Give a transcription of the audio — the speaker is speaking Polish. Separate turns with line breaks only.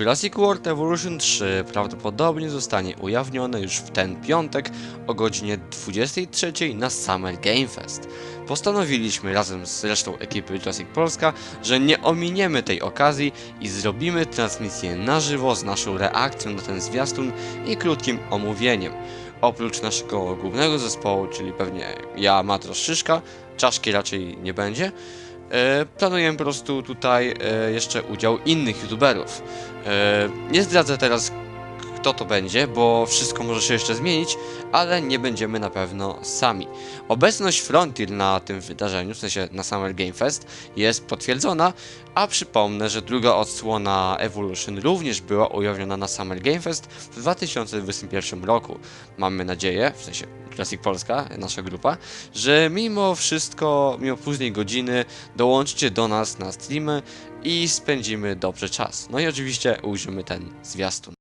Jurassic World Evolution 3 prawdopodobnie zostanie ujawnione już w ten piątek o godzinie 23 na Summer Game Fest. Postanowiliśmy razem z resztą ekipy Jurassic Polska, że nie ominiemy tej okazji i zrobimy transmisję na żywo z naszą reakcją na ten zwiastun i krótkim omówieniem. Oprócz naszego głównego zespołu, czyli pewnie ja, Matros Szyszka, czaszki raczej nie będzie, planujemy po prostu tutaj e, jeszcze udział innych youtuberów. E, nie zdradzę teraz kto to będzie, bo wszystko może się jeszcze zmienić, ale nie będziemy na pewno sami. Obecność Frontier na tym wydarzeniu, w sensie na Summer Game Fest, jest potwierdzona, a przypomnę, że druga odsłona Evolution również była ujawniona na Summer Game Fest w 2021 roku. Mamy nadzieję, w sensie Jurassic Polska, nasza grupa, że mimo wszystko, mimo późnej godziny dołączycie do nas na streamy i spędzimy dobrze czas. No i oczywiście ujrzymy ten zwiastun.